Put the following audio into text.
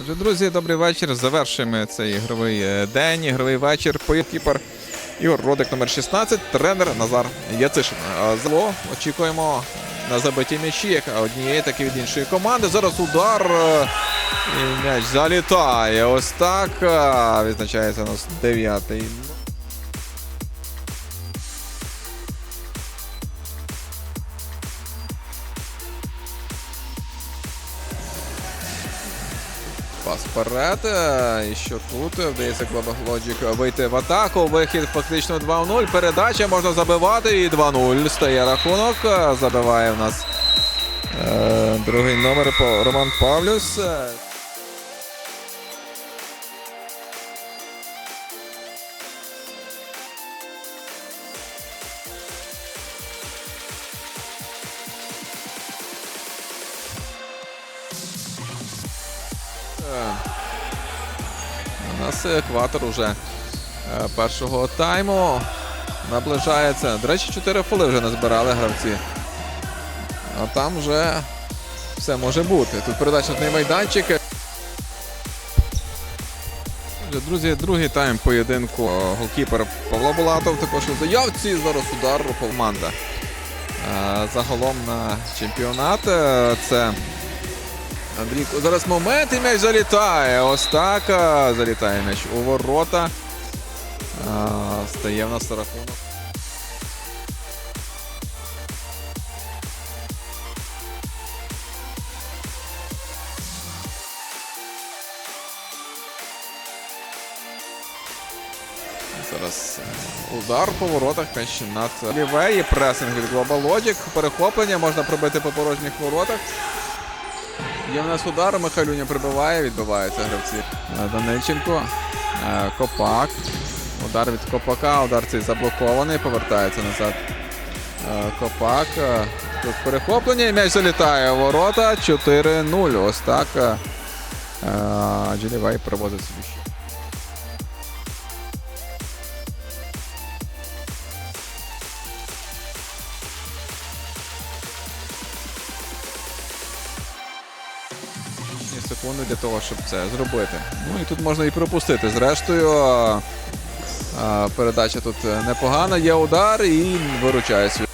Отже, друзі, добрий вечір. Завершуємо цей ігровий е, день, ігровий вечір. Поєдкіпер Ігор Родик номер 16, тренер Назар Яцишин. Зло очікуємо на забиті м'ячі, як однієї, так і від іншої команди. Зараз удар. е, І м'яч залітає. Ось так. е, Відзначається у нас дев'ятий. Пас е, І що тут? Вдається Logic вийти в атаку. Вихід фактично 2-0. Передача можна забивати. І 2-0 стає рахунок. Забиває в нас е, другий номер по Роман Павлюс. У нас екватор уже е, першого тайму наближається. До речі, 4 фоли вже назбирали гравці. А там вже все може бути. Тут передачний майданчик. Друзі, другий тайм поєдинку. Е, Голкіпер Павло Булатов також у заявці. Зараз удар команда. Е, Загалом на чемпіонат. Це Андрій, зараз момент і м'яч залітає. Ось так. Залітає м'яч у ворота. А, Стає в нас рахунок. Зараз е, удар по воротах м'яч над лівеї. Пресинг від Global Logic. Перехоплення можна пробити по порожніх воротах. Є в нас удар, Михайлюня прибиває, відбиваються гравці. Е, Данильченко, е, Копак. Удар від Копака, удар цей заблокований, повертається назад. Е, Копак. Тут перехоплення і м'яч залітає ворота. 4-0. Ось так. Джелівай привозить собі ще. Лічні секунди для того, щоб це зробити. Ну і тут можна і пропустити. Зрештою, передача тут непогана, є удар і виручає свій.